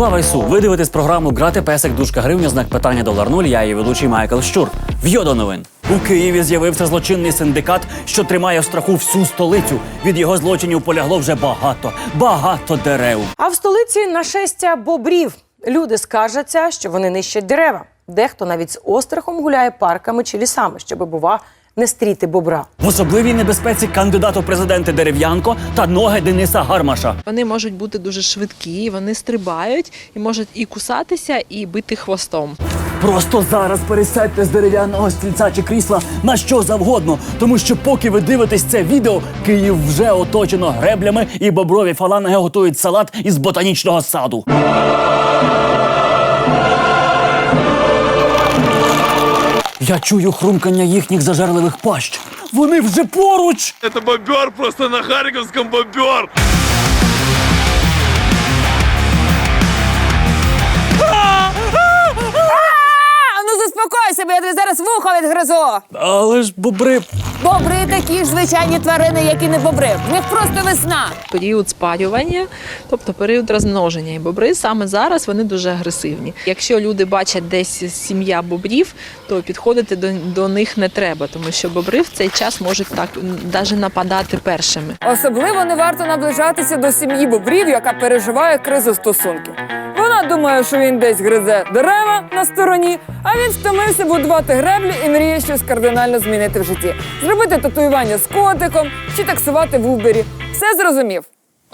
Слава Ісу! Ви дивитесь програму Грати песик дужка гривня знак питання долар нуль. Я її ведучий Майкл Щур. В'йо до новин. У Києві з'явився злочинний синдикат, що тримає в страху всю столицю. Від його злочинів полягло вже багато, багато дерев. А в столиці нашестя бобрів. Люди скаржаться, що вони нищать дерева. Дехто навіть з острахом гуляє парками чи лісами, щоби, бува, не стріти бобра. В особливій небезпеці кандидат у президенти Дерев'янко та ноги Дениса Гармаша. Вони можуть бути дуже швидкі, вони стрибають і можуть і кусатися, і бити хвостом. Просто зараз пересядьте з дерев'яного стільця чи крісла на що завгодно, тому що поки ви дивитесь це відео, Київ вже оточено греблями і боброві фаланги готують салат із ботанічного саду. Я чую хрумкання їхніх зажерливих пащ. Вони вже поруч. Это бобер просто на Харьковском бобер. Ну бо я тобі зараз вухо відгризу. Але ж бобри. Бобри такі ж звичайні тварини, як і не бобри. В них просто весна. Період спарювання, тобто період розмноження. І бобри саме зараз вони дуже агресивні. Якщо люди бачать десь сім'я бобрів, то підходити до, до них не треба, тому що бобри в цей час можуть так навіть нападати першими. Особливо не варто наближатися до сім'ї бобрів, яка переживає кризу стосунків. Вона думає, що він десь гризе дерева на стороні, а він втомився будувати греблі і мріє щось кардинально змінити в житті. Зробити татуювання з котиком чи таксувати в Убері. Все зрозумів.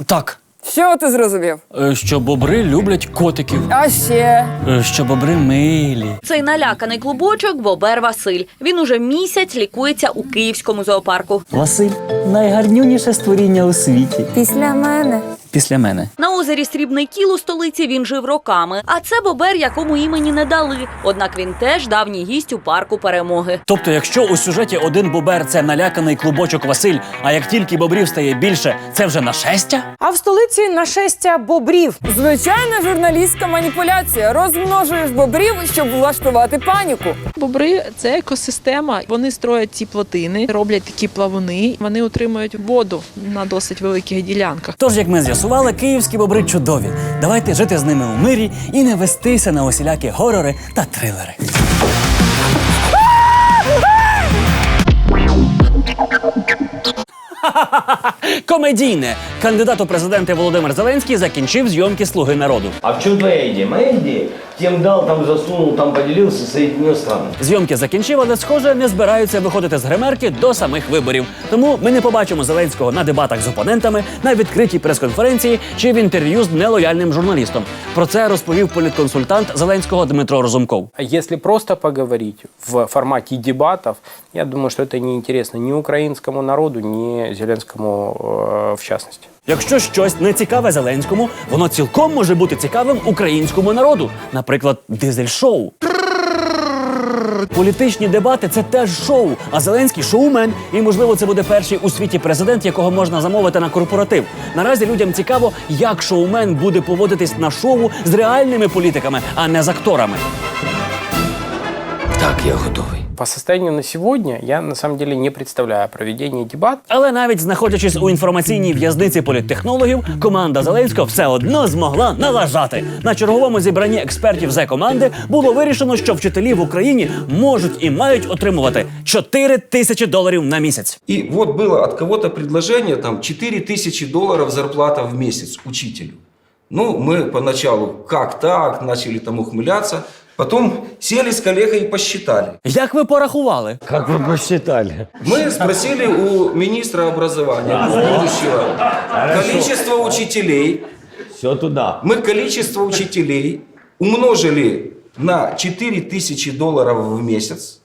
Так, Що ти зрозумів? е, що бобри люблять котиків, А ще е, що бобри милі. Цей наляканий клубочок Бобер Василь. Він уже місяць лікується у київському зоопарку. Василь найгарнюніше створіння у світі. після мене. Після мене. На озері Срібний Кіл у столиці він жив роками. А це Бобер, якому імені не дали. Однак він теж давній гість у парку перемоги. Тобто, якщо у сюжеті один бобер це наляканий клубочок Василь, а як тільки бобрів стає більше, це вже нашестя? А в столиці нашестя бобрів. Звичайна журналістська маніпуляція. Розмножуєш бобрів, щоб влаштувати паніку. Бобри це екосистема. Вони строять ці плотини, роблять такі плавуни. Вони утримують воду на досить великих ділянках. Тож, як ми з'ясували, київські бобри чудові. Давайте жити з ними у мирі і не вестися на усілякі горори та трилери. Комедійне кандидат у президенти Володимир Зеленський закінчив зйомки Слуги народу. А в чем твоя идея? Моя идея? Тем дал, там засунул, там поделился, Соединенные Страны. Зйомки закінчив, але схоже не збираються виходити з гримерки до самих виборів. Тому ми не побачимо Зеленського на дебатах з опонентами, на відкритій прес-конференції чи в інтерв'ю з нелояльним журналістом. Про це розповів політконсультант Зеленського Дмитро Розумков. А Если просто поговорить в формате дебатов, я думаю, что это не интересно ни украинскому народу, ни Зеленскому э, в частности. Якщо щось не цікаве Зеленському, воно цілком може бути цікавим українському народу, наприклад, дизель-шоу. Політичні дебати це теж шоу, а Зеленський шоумен. І можливо, це буде перший у світі президент, якого можна замовити на корпоратив. Наразі людям цікаво, як шоумен буде поводитись на шоу з реальними політиками, а не з акторами. Так, я готовый. По состоянию на сегодня я на самом деле не представляю проведение дебат. Але навіть знаходячись у інформаційній в'язниці політтехнологів, команда Зеленського все одно змогла налажати. На черговому зібранні експертів з команди було вирішено, що вчителі в Україні можуть і мають отримувати 4 тисячі доларів на місяць. И вот было от кого-то предложение, там, 4 тысячи долларов зарплата в месяц учителю. Ну, мы поначалу, как так, начали там ухмыляться. Потом сели с коллегой и посчитали. Як ви порахували? Как вы посчитали? Мы спросили у министра образования, у будущего, количество учителей. Все туда. Мы количество учителей умножили на 4 тысячи долларов в месяц.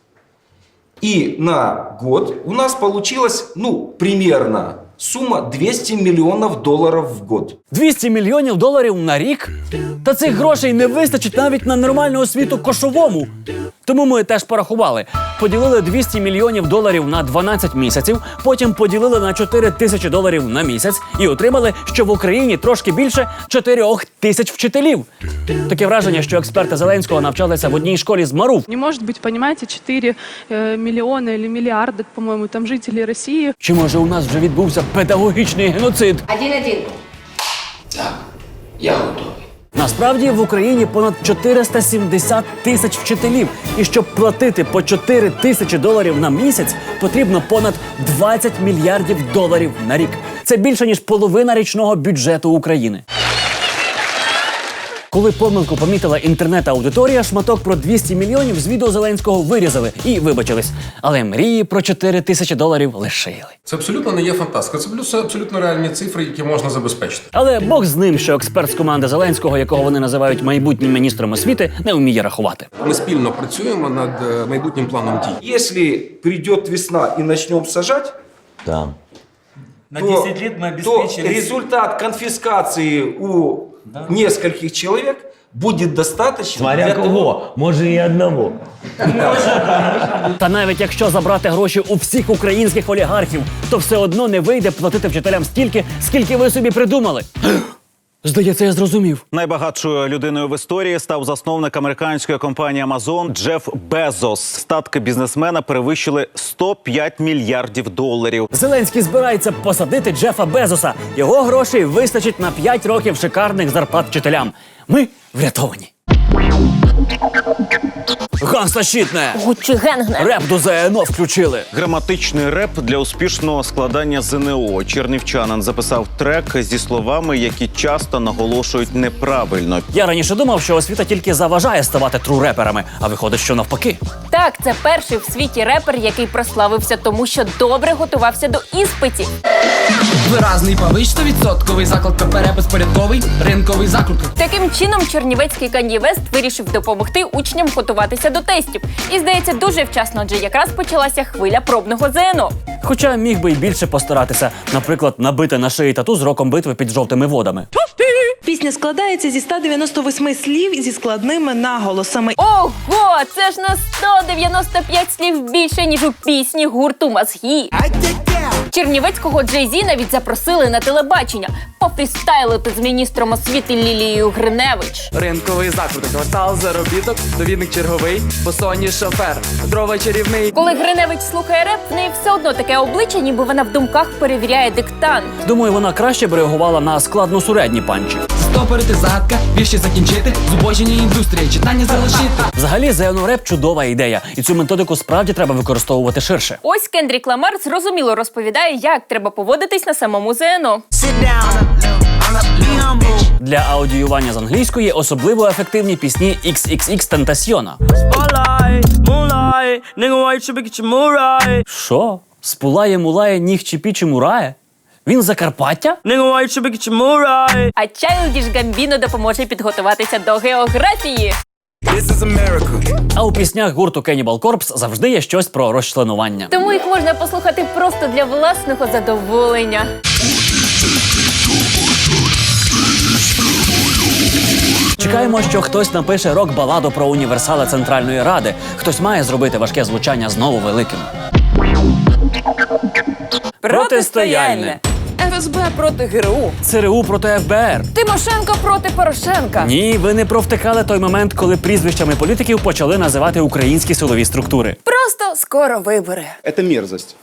И на год у нас получилось, ну, примерно сумма 200 мільйонів доларів в год. 200 мільйонів доларів на рік? Та цих грошей не вистачить навіть на нормальну освіту кошовому. Тому ми теж порахували Поділили 200 мільйонів доларів на 12 місяців, потім поділили на 4 тисячі доларів на місяць і отримали, що в Україні трошки більше 4 тисяч вчителів. Таке враження, що експерти Зеленського навчалися в одній школі з Марув. Не может быть, понимаете, 4 э, миллиона или миллиарда, по-моему, там жителей России. Чи може у нас вже відбувся педагогічний геноцид? Один-один. Так, я готовый. Насправді в Україні понад 470 тисяч вчителів. І щоб платити по 4 тисячі доларів на місяць, потрібно понад 20 мільярдів доларів на рік. Це більше ніж половина річного бюджету України. Коли помилку помітила інтернет-аудиторія, шматок про 200 мільйонів з відео Зеленського вирізали і вибачились. Але мрії про 4 тисячі доларів лишили. Це абсолютно не є фантастика. Це плюс абсолютно реальні цифри, які можна забезпечити. Але Бог з ним, що експерт з команди Зеленського, якого вони називають майбутнім міністром освіти, не вміє рахувати. Ми спільно працюємо над е, майбутнім планом дій. Если придет весна и начнем сажать, Да. то, то результат конфискации у нескольких человек будет достаточно Смотря для того, може і одного. Та навіть якщо забрати гроші у всіх українських олігархів, то все одно не вийде платити вчителям стільки, скільки ви собі придумали. Здається, я зрозумів. Найбагатшою людиною в історії став засновник американської компанії Amazon Джеф Безос. Статки бізнесмена перевищили 105 мільярдів доларів. Зеленський збирається посадити Джефа Безоса. Його грошей вистачить на 5 років шикарних зарплат вчителям. Ми врятовані. Ганса Щітне! Гуччі Генгне. Реп до ЗНО включили. Граматичний реп для успішного складання ЗНО. Чернівчанин записав трек зі словами, які часто наголошують неправильно. Я раніше думав, що освіта тільки заважає ставати тру-реперами, а виходить, що навпаки. Так, це перший в світі репер, який прославився тому, що добре готувався до іспитів. Виразний павич 100% заклад КП безпорядковий, ринковий закрутка. Таким чином, чернівецький Кан'є Вест вирішив допомогти учням готуватися до тестів. І здається, дуже вчасно, адже якраз почалася хвиля пробного ЗНО. Хоча міг би й більше постаратися, наприклад, набити на шиї тату з роком битви під жовтими водами. Пісня складається зі 198 слів зі складними наголосами. Ого, це ж на 195 слів більше, ніж у пісні гурту Мазгі. Чернівецького Джей-Зі навіть запросили на телебачення пофрістайлити з міністром освіти Лілією Гриневич. Ринковий закруток, квартал, заробіток, довідник черговий, посоні шофер, дрова чарівний. Коли Гриневич слухає реп, в неї все одно таке обличчя, ніби вона в думках перевіряє диктант. Думаю, вона краще б реагувала на складносуредні панчі. Стопорити загадка, вірші закінчити, зубоження індустрії, читання залишити. Взагалі, ЗНО реп чудова ідея, і цю методику справді треба використовувати ширше. Ось Кендрік Ламар зрозуміло розповідає, як треба поводитись на самому ЗНО. Для аудіювання з англійської особливо ефективні пісні XXX Tentacion. Що? Спулає мулає ніг чіпі мурає? Він з Закарпаття? А Childish Gambino допоможе підготуватися до географії. А у піснях гурту Cannibal Corpse завжди є щось про розчленування. Тому їх можна послухати просто для власного задоволення. Чекаємо, що хтось напише рок-баладу про універсали Центральної Ради. Хтось має зробити важке звучання знову великим. Протистояльне. ФСБ проти ГРУ. ЦРУ проти ФБР. Тимошенко проти Порошенка. Ні, ви не провтикали той момент, коли прізвищами політиків почали називати українські силові структури. Просто скоро вибори. Це мерзость.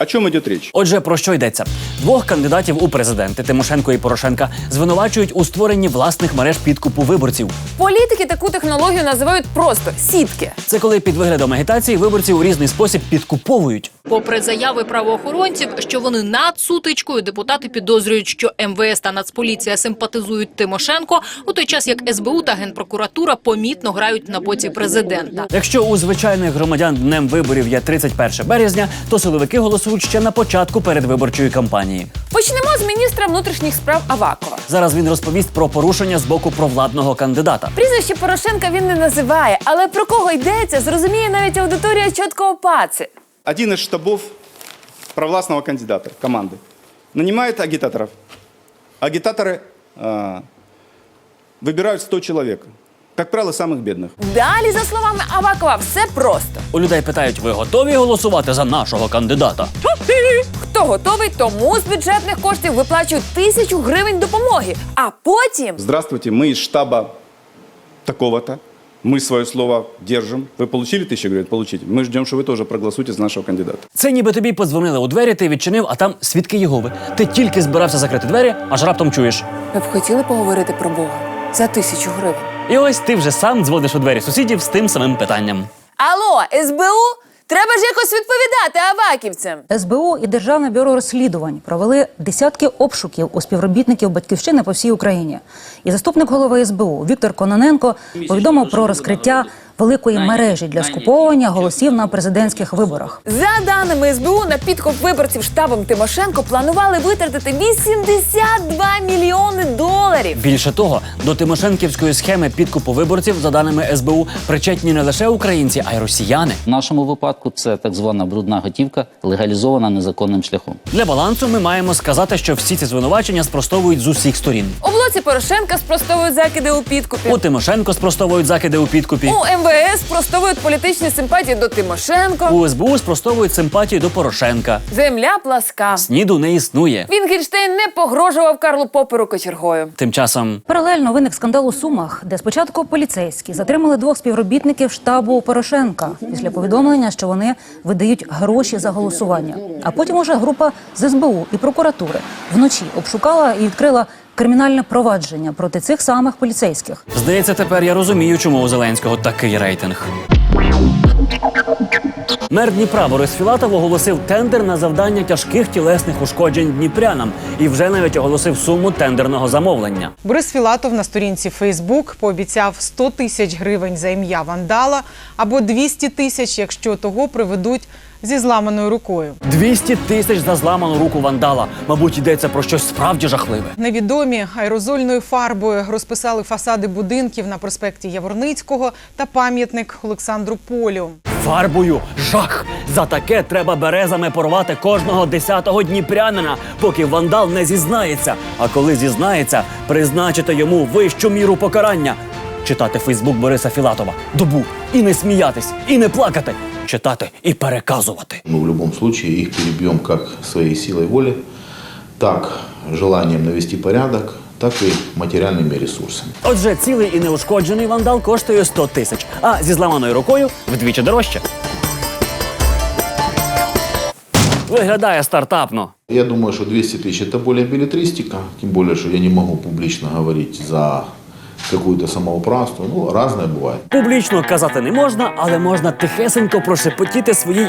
О чем идет речь? Отже, про що йдеться? Двох кандидатів у президенти Тимошенко і Порошенка звинувачують у створенні власних мереж підкупу виборців. Політики таку технологію називають просто сітки. Це коли під виглядом агітації виборців у різний спосіб підкуповують. Попри заяви правоохоронців, що вони над сутичкою, депутати підозрюють, що МВС та Нацполіція симпатизують Тимошенко, у той час як СБУ та Генпрокуратура помітно грають на боці президента. Якщо у звичайних громадян днем виборів є 31 березня, то силовики голосують ще на початку передвиборчої кампанії. Почнемо з міністра внутрішніх справ Авакова. Зараз він розповість про порушення з боку провладного кандидата. Прізвище Порошенка він не називає, але про кого йдеться, зрозуміє навіть аудиторія чіткого паці. Один из штабов провластного кандидата, команды, нанимает агитаторов. Агитаторы а, выбирают 100 человек. Как правило, самых бедных. Далі, за словами Авакова, все просто. У людей питають: ви готові голосувати за нашого кандидата? Хто готовий, тому з бюджетних коштів виплачують тисячу гривень допомоги. А потім Здравствуйте, мы из штаба такого-то. Мы свое слово держим. Вы получили тысячу? Говорят, получите. Мы ждем, что вы тоже проголосуете за нашего кандидата. Це ніби тобі подзвонили у двері, ти відчинив, а там свідки Єгови. Ти тільки збирався закрити двері, аж раптом чуєш. ви б хотіли поговорити про Бога. за тисячу гривень. І ось ти вже сам дзвониш у двері сусідів з тим самим питанням. Алло, СБУ? Треба ж якось відповідати аваківцям. СБУ і Державне бюро розслідувань провели десятки обшуків у співробітників батьківщини по всій Україні. І заступник голови СБУ Віктор Кононенко повідомив про розкриття великої мережі для скуповування голосів на президентських виборах. За даними СБУ, на підкуп виборців штабом Тимошенко планували витратити 82 мільйони доларів. Більше того, до Тимошенківської схеми підкупу виборців, за даними СБУ, причетні не лише українці, а й росіяни. В нашому випадку це так звана брудна готівка, легалізована незаконним шляхом. Для балансу ми маємо сказати, що всі ці звинувачення спростовують з усіх сторін. У блоці Порошенка спростовують закиди у підкупі. У Тимошенко спростовують закиди у підкупі. У МВС спростовують політичні симпатії до Тимошенко. У СБУ спростовують симпатію до Порошенка. Земля пласка. Сніду не існує. Вінгельштейн не погрожував Карлу Поперу кочергою. Тим часом Паралельно виник скандал у Сумах, де спочатку поліцейські затримали двох співробітників штабу Порошенка після повідомлення, що вони видають гроші за голосування. А потім уже група з СБУ і прокуратури вночі обшукала і відкрила кримінальне провадження проти цих самих поліцейських. Здається, тепер я розумію, чому у Зеленського такий рейтинг. Мер Дніпра Борис Філатов оголосив тендер на завдання тяжких тілесних ушкоджень дніпрянам і вже навіть оголосив суму тендерного замовлення. Борис Філатов на сторінці Фейсбук пообіцяв 100 тисяч гривень за ім'я вандала або 200 тисяч, якщо того приведуть зі зламаною рукою. 200 тисяч за зламану руку вандала. Мабуть, йдеться про щось справді жахливе. Невідомі аерозольною фарбою розписали фасади будинків на проспекті Яворницького та пам'ятник Олександру Полю. Фарбою жах! За таке треба березами порвати кожного десятого дніпрянина, поки вандал не зізнається. А коли зізнається, призначити йому вищу міру покарання Читати Фейсбук Бориса Філатова добу і не сміятись, і не плакати. Читати і переказувати. Мы в любом случае их перебьем как своей силой воли, так желанием навести порядок, так и материальными ресурсами. Отже, цілий і неушкоджений вандал коштує 100 тисяч, а зі зламаною рукою вдвічі дорожче. Виглядає стартапно. Я думаю, что 200 тысяч это более билетристика, тем более, что я не могу публично говорить за какую-то самоуправство. Ну, разное бывает. Публічно казати не можна, але можна тихесенько прошепотіти своїй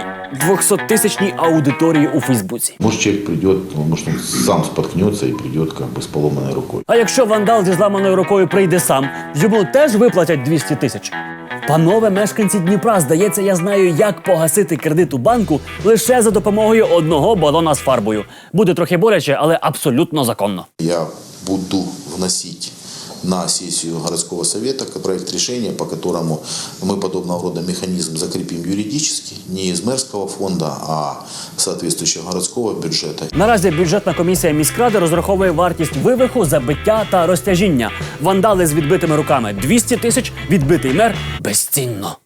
200-тисячній аудиторії у Фейсбуці. Может, человек придет, может, он сам споткнется и придет как бы с поломанной рукой. А якщо вандал зі зламаною рукою прийде сам, йому теж виплатять 200 тисяч. Панове мешканці Дніпра, здається, я знаю, як погасити кредит у банку лише за допомогою одного балона з фарбою. Буде трохи боляче, але абсолютно законно. Я буду вносить на сессию городского совета проект решения, по которому мы подобного рода механизм закрепим юридически, не из мэрского фонда, а соответствующего городского бюджета. Наразі бюджетна комісія міськради розраховує вартість вивиху, забиття та розтяжіння. Вандали з відбитими руками 200 тисяч, відбитий мер безцінно.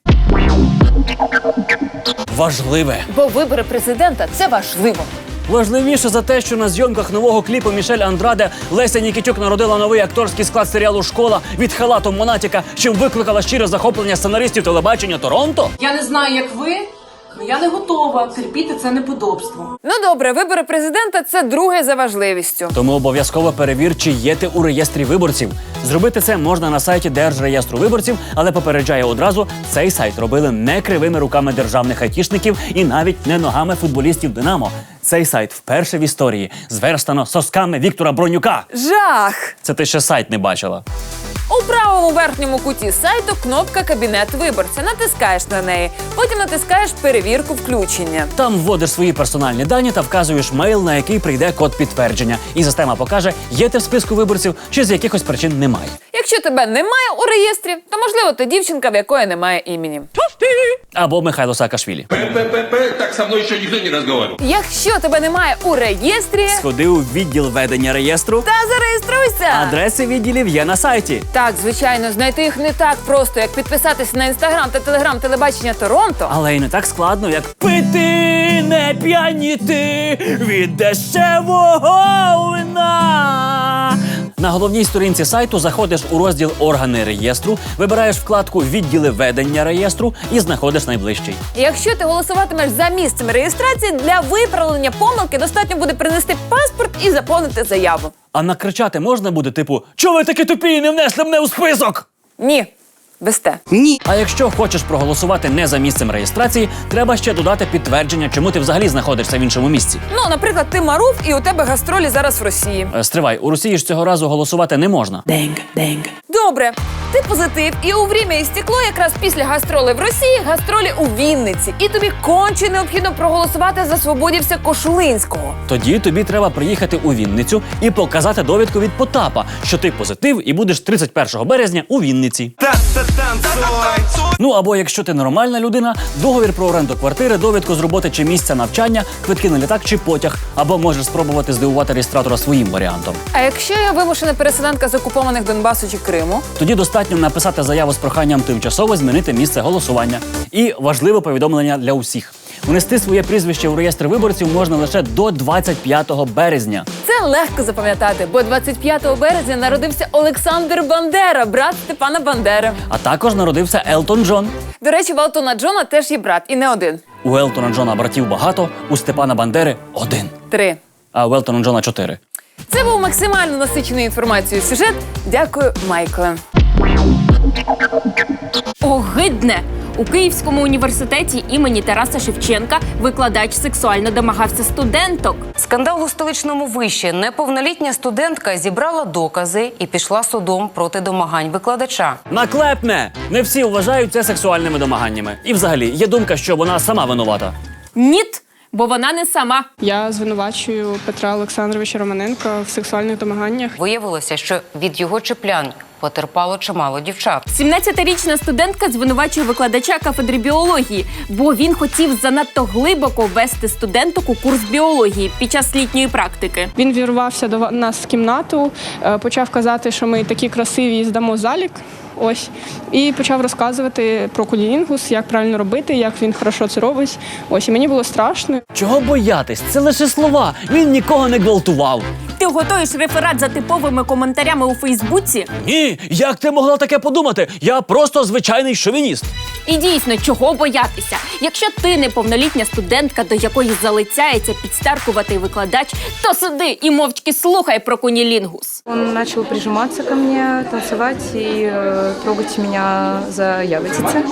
Важливе. Бо вибори президента це важливо. Важливіше за те, що на зйомках нового кліпу Мішель Андраде Леся Нікітюк народила новий акторський склад серіалу Школа від халату Монатіка, чим викликала щире захоплення сценаристів телебачення Торонто. Я не знаю, як ви, але я не готова терпіти це неподобство. Ну добре, вибори президента це друге за важливістю. Тому обов'язково перевір, чи є ти у реєстрі виборців. Зробити це можна на сайті Держреєстру виборців, але попереджає одразу, цей сайт робили не кривими руками державних айтішників і навіть не ногами футболістів Динамо. Цей сайт вперше в історії зверстано сосками Віктора Бронюка. Жах! Це ти ще сайт не бачила. У правому верхньому куті сайту кнопка Кабінет виборця. Натискаєш на неї, потім натискаєш перевірку включення. Там вводиш свої персональні дані та вказуєш мейл, на який прийде код підтвердження. І система покаже, є ти в списку виборців чи з якихось причин немає. Якщо тебе немає у реєстрі, то можливо ти дівчинка, в якої немає імені. Або Михайло Саакашвілі. Так со мной еще никто не разговаривал. Якщо тебе немає у реєстрі, Сходи у відділ ведення реєстру. та зареєструйся. Адреси відділів є на сайті. Так, звичайно, знайти їх не так просто, як підписатися на інстаграм та телеграм телебачення Торонто. Але й не так складно, як пити, не п'яніти від дешевого вина. На головній сторінці сайту заходиш у розділ Органи реєстру, вибираєш вкладку Відділи ведення реєстру і знаходиш найближчий. Якщо ти голосуватимеш за місцем реєстрації, для виправлення помилки достатньо буде принести паспорт і заповнити заяву. А накричати можна буде, типу, чого ви такі тупі і не внесли мене у список? Ні, весте. Ні. А якщо хочеш проголосувати не за місцем реєстрації, треба ще додати підтвердження, чому ти взагалі знаходишся в іншому місці. Ну, наприклад, ти марув, і у тебе гастролі зараз в Росії. Е, Стривай, у Росії ж цього разу голосувати не можна. Добре, ти позитив, і у время і стекло якраз після гастролей в Росії, гастролі у Вінниці. І тобі конче необхідно проголосувати за свободівця Кошулинського. Тоді тобі треба приїхати у Вінницю і показати довідку від Потапа, що ти позитив і будеш 31 березня у Вінниці. Ну або якщо ти нормальна людина, договір про оренду квартири, довідку з роботи чи місця навчання, квитки на літак чи потяг, або можеш спробувати здивувати реєстратора своїм варіантом. А якщо я вимушена переселенка з окупованих Донбасу чи Криму, Тоді достатньо написати заяву з проханням тимчасово змінити місце голосування. І важливе повідомлення для усіх: внести своє прізвище у реєстр виборців можна лише до 25 березня. це легко запам'ятати, бо 25 березня народився Олександр Бандера, брат Степана Бандери. А також народився Елтон Джон. До речі, в Алтона Джона теж є брат, і не один. У Елтона Джона братів багато, у Степана Бандери один, Три. а у Елтона Джона чотири. Це був максимально насичений інформацією сюжет. Дякую, Майкле. Огидне! У Київському університеті імені Тараса Шевченка викладач сексуально домагався студенток. Скандал у столичному виші. Неповнолітня студентка зібрала докази і пішла судом проти домагань викладача. Наклепне! Не всі вважають це сексуальними домаганнями. І взагалі є думка, що вона сама винувата. Ніт, бо вона не сама. Я звинувачую Петра Олександровича Романенка в сексуальних домаганнях. Виявилося, що від його чіплянь потерпало чимало дівчат. 17-річна студентка звинувачує викладача кафедри біології, бо він хотів занадто глибоко ввести студенток у курс біології під час літньої практики. Він вірвався до нас в кімнату, е, почав казати, що ми такі красиві і здамо залік. Ось і почав розказувати про кулінінгус, як правильно робити, як він хорошо це робить. Ось і мені було страшно. Чого боятись? Це лише слова. Він нікого не гвалтував. Ти готуєш реферат за типовими коментарями у Фейсбуці? Ні, як ти могла таке подумати? Я просто звичайний шовініст. І дійсно, чого боятися? Якщо ти неповнолітня студентка, до якої залицяється підстаркуватий викладач, то сиди і мовчки слухай про кунілінгус. Он начал прижиматься ко мне, танцевать и э, трогать меня за ягодицы.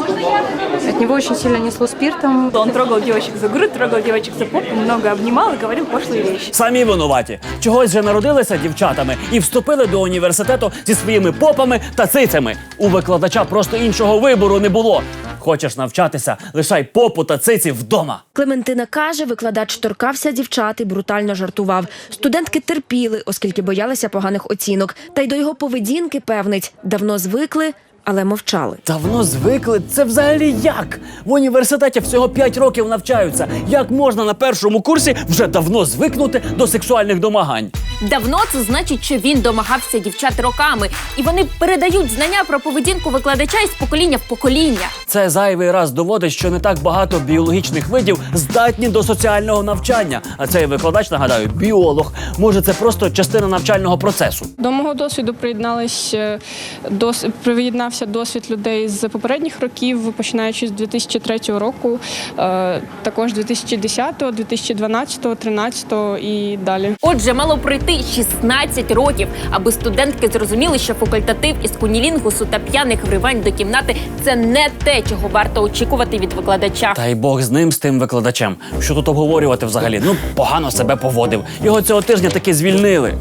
От него очень сильно несло спиртом. Он трогал девочек за грудь, трогал девочек за попу, много обнимал и говорил пошлые вещи. Самі винуваті. Чогось же народилися дівчатами і вступили до університету зі своїми попами та цицями. У викладача просто іншого вибору не було. Хочеш навчатися, лишай попу та циці вдома. Клементина каже, викладач торкався дівчат і брутально жартував. Студентки терпіли, оскільки боялися поганих оцінок. Та й до його поведінки певнить давно звикли, але мовчали. Давно звикли. Це взагалі як? В університеті всього 5 років навчаються. Як можна на першому курсі вже давно звикнути до сексуальних домагань? Давно це значить, що він домагався дівчат роками, і вони передають знання про поведінку викладача із покоління в покоління. Це зайвий раз доводить, що не так багато біологічних видів здатні до соціального навчання. А цей викладач, нагадаю, біолог. Може, це просто частина навчального процесу. До мого досвіду приєднались е, дос... приєднався досвід людей з попередніх років, починаючи з 2003 року, е, також 2010, 2012, 2013 і далі. Отже, мало пройти 16 років, аби студентки зрозуміли, що факультатив із кунілінгусу та п'яних вривань до кімнати це не те, чого варто очікувати від викладача. Та й Бог з ним, з тим викладачем. Що тут обговорювати взагалі? Ну, погано себе поводив. Його цього тижня таки звільнили.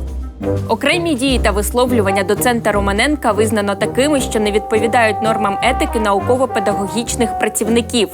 Окремі дії та висловлювання доцента Романенка визнано такими, що не відповідають нормам етики науково-педагогічних працівників.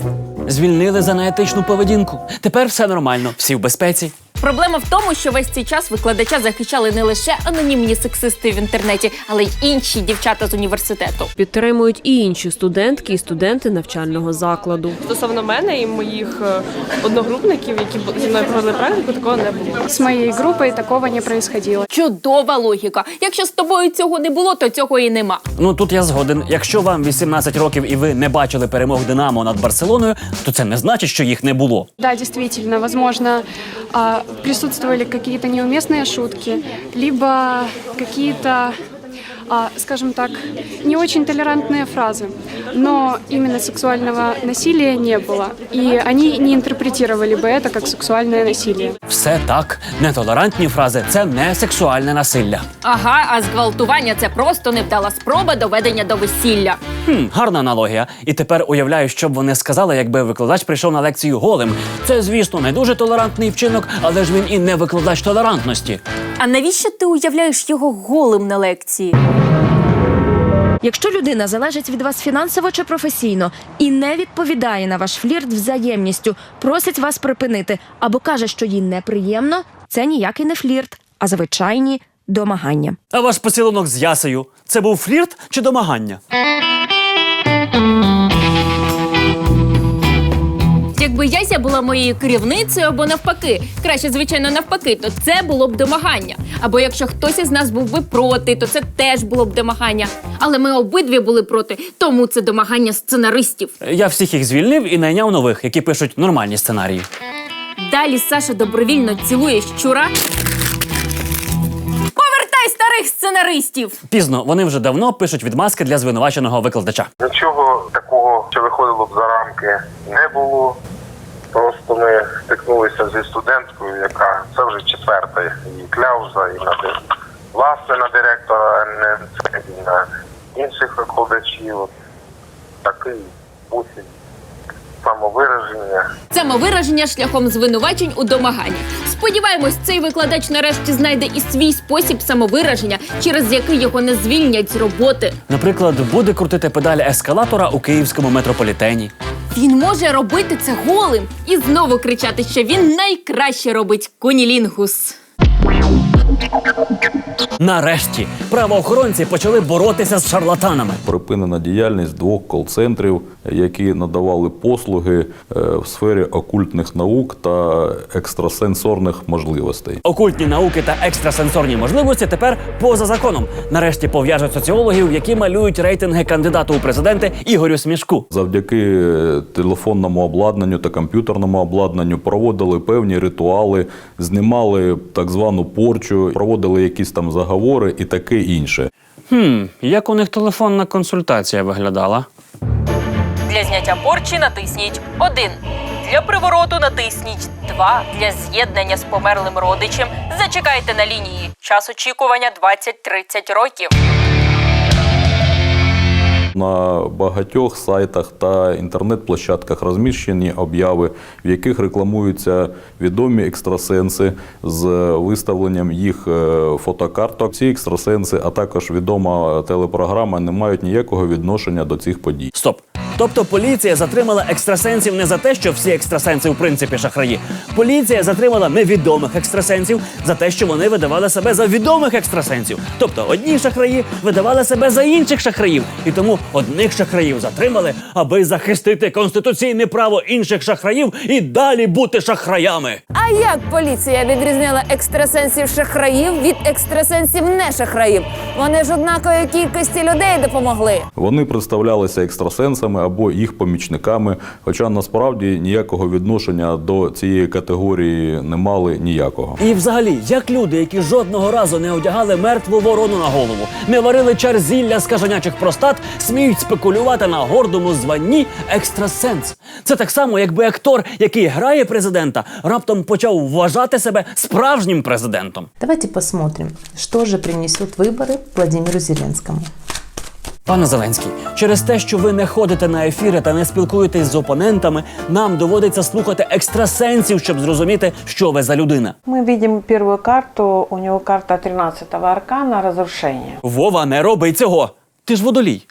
Звільнили за неетичну поведінку. Тепер все нормально, всі в безпеці. Проблема в тому, що весь цей час викладача захищали не лише анонімні сексисти в інтернеті, але й інші дівчата з університету. Підтримують і інші студентки і студенти навчального закладу. Стосовно мене і моїх е, одногрупників, які зі мною провели практику, такого не було. С моей группой такого не происходило. Чудова логіка. Якщо з тобою цього не було, то цього і нема. Ну тут я згоден. Якщо вам 18 років і ви не бачили перемог Динамо над Барселоною, то це не значить, що їх не було. Да, действительно, возможно, присутствовали какие-то неуместные шутки, либо какие-то а, скажем так, не очень толерантные фразы. Но именно сексуального насилия не было. И они не интерпретировали бы это как сексуальное насилие. Все так, нетолерантні фрази це не сексуальне насилля. Ага, а зґвалтування це просто невдала спроба доведення до весілля. Хм, гарна аналогія. І тепер уявляю, що б вони сказали, якби викладач прийшов на лекцію голим. Це, звісно, не дуже толерантний вчинок, але ж він і не викладач толерантності. А навіщо ти уявляєш його голим на лекції? Якщо людина залежить від вас фінансово чи професійно і не відповідає на ваш флірт взаємністю, просить вас припинити або каже, що їй неприємно, це ніякий не флірт, а звичайні домагання. А ваш поцілунок з ясею це був флірт чи домагання? Якби Яся була моєю керівницею або навпаки, краще, звичайно, навпаки, то це було б домагання. Або якщо хтось із нас був би проти, то це теж було б домагання. Але ми обидві були проти, тому це домагання сценаристів. Я всіх їх звільнив і найняв нових, які пишуть нормальні сценарії. Далі Саша добровільно цілує щура. Старих сценаристів! Пізно вони вже давно пишуть відмазки для звинуваченого викладача. Нічого такого, що виходило б за рамки, не було. Просто ми стикнулися зі студенткою, яка це вже четверта її кляуза і на власне на директора ННЦ, і на інших викладачів. Такий спосіб самовираження. Самовираження шляхом звинувачень у домаганні. Сподіваємось, цей викладач нарешті знайде і свій спосіб самовираження, через який його не звільнять з роботи. Наприклад, буде крутити педалі ескалатора у київському метрополітені. Він може робити це голим і знову кричати, що він найкраще робить кунілінгус. Нарешті правоохоронці почали боротися з шарлатанами. Припинена діяльність двох кол-центрів, які надавали послуги е, в сфері окультних наук та екстрасенсорних можливостей. Окультні науки та екстрасенсорні можливості тепер поза законом. Нарешті пов'яжуть соціологів, які малюють рейтинги кандидату у президенти Ігорю Смішку. Завдяки е, телефонному обладнанню та комп'ютерному обладнанню проводили певні ритуали, знімали так звану порчу, проводили якісь там заговори і таке інше. Хм, як у них телефонна консультація виглядала? Для зняття порчі натисніть 1. Для привороту натисніть 2. Для з'єднання з померлим родичем зачекайте на лінії. Час очікування 20-30 років. На багатьох сайтах та інтернет-площадках розміщені обяви, в яких рекламуються відомі екстрасенси з виставленням їх е, фотокарток. Ці екстрасенси, а також відома телепрограма, не мають ніякого відношення до цих подій. Стоп. Тобто поліція затримала екстрасенсів не за те, що всі екстрасенси в принципі шахраї. Поліція затримала невідомих екстрасенсів за те, що вони видавали себе за відомих екстрасенсів. Тобто одні шахраї видавали себе за інших шахраїв, і тому одних шахраїв затримали, аби захистити конституційне право інших шахраїв і далі бути шахраями. А як поліція відрізняла екстрасенсів шахраїв від екстрасенсів не шахраїв? Вони ж однакової кількості людей допомогли. Вони представлялися екстрасенсами або їх помічниками, хоча насправді ніякого відношення до цієї категорії не мали ніякого. І взагалі, як люди, які жодного разу не одягали мертву ворону на голову, не варили чар зілля з кажанячих простат, сміють спекулювати на гордому званні екстрасенс. Це так само, якби актор, який грає президента, раптом почав вважати себе справжнім президентом. Давайте посмотрим, что же принесут выборы Владимиру Зеленскому. Пане Зеленський, через те, що ви не ходите на ефіри та не спілкуєтесь з опонентами, нам доводиться слухати екстрасенсів, щоб зрозуміти, що ви за людина. Ми бачимо першу карту, у нього карта 13-го аркана розрушення. Вова, не роби цього. Ти ж водолій.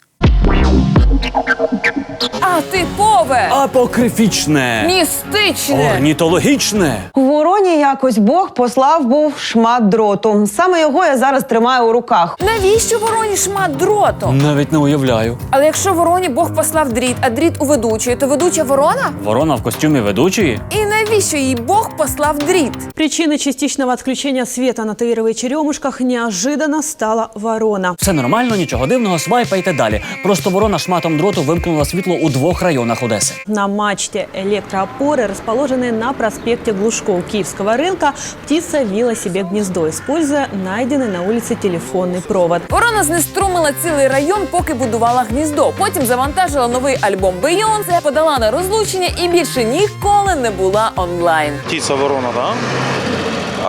А типове! Апокрифічне. Містичне! Орнітологічне. У вороні якось Бог послав був шмат дроту. Саме його я зараз тримаю у руках. Навіщо вороні шмат дроту? Навіть не уявляю. Але якщо вороні Бог послав дріт, а дріт у ведучої, то ведуча ворона? Ворона в костюмі ведучої. І навіщо їй Бог послав дріт? Причиной частичного отключения света на Таировой черемушках неожиданно стала ворона. Все нормально, нічого дивного, свайпайте далі. Просто ворона шматом дроту вимкнула світло світло у двох районах Одеси. На мачте электроопоры, расположенной на проспекте Глушков Киевского рынка, птица вила себе гнездо, используя найденный на улице телефонный провод. Ворона знеструмила цілий район, поки будувала гніздо. Потім завантажила новий альбом Бейонсе, подала на розлучення і більше ніколи не була онлайн. Птица ворона, да?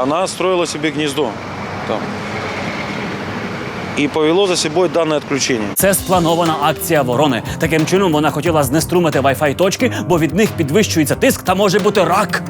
Она строила себе гнездо там. И повело за собой данное отключение. Це спланована акція ворони. Таким чином вона хотіла знеструмити Wi-Fi точки, бо від них підвищується тиск та може бути рак.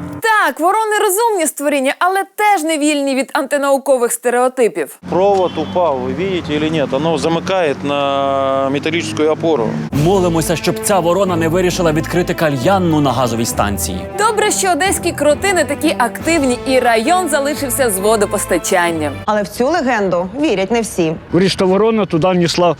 Так, ворони розумні створіння, але теж не вільні від антинаукових стереотипів. Провод упал, вы видите или нет? Оно замыкает на металлическую опору. Молимося, щоб ця ворона не вирішила відкрити кальянну на газовій станції. Добре, що одеські кроти не такі активні, і район залишився з водопостачанням. Але в цю легенду вірять не всі. Говорит, что ворона туда несла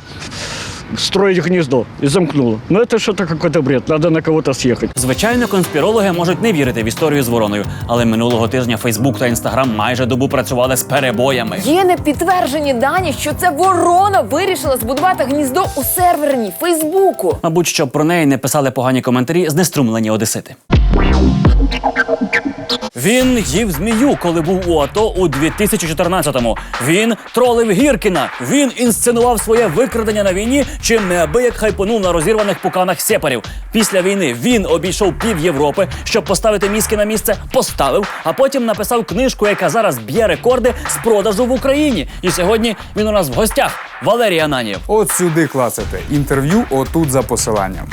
строить гнездо и замкнула. Но это что-то какой-то бред, надо на кого-то съехать. Звичайно, конспірологи можуть не вірити в історію з вороною, але минулого тижня Фейсбук та Інстаграм майже добу працювали з перебоями. Є непідтверджені дані, що це ворона вирішила збудувати гніздо у серверній Фейсбуку. Мабуть, щоб про неї не писали погані коментарі, знеструмлені одесити. Він їв змію, коли був у АТО у 2014-му. Він тролив Гіркіна. Він інсценував своє викрадення на війні, чим неабияк хайпонув на розірваних пуканах сепарів. Після війни він обійшов пів Європи, щоб поставити мізки на місце, поставив, а потім написав книжку, яка зараз б'є рекорди з продажу в Україні. І сьогодні він у нас в гостях. Валерій Ананів. От сюди клацайте. Інтерв'ю отут за посиланням.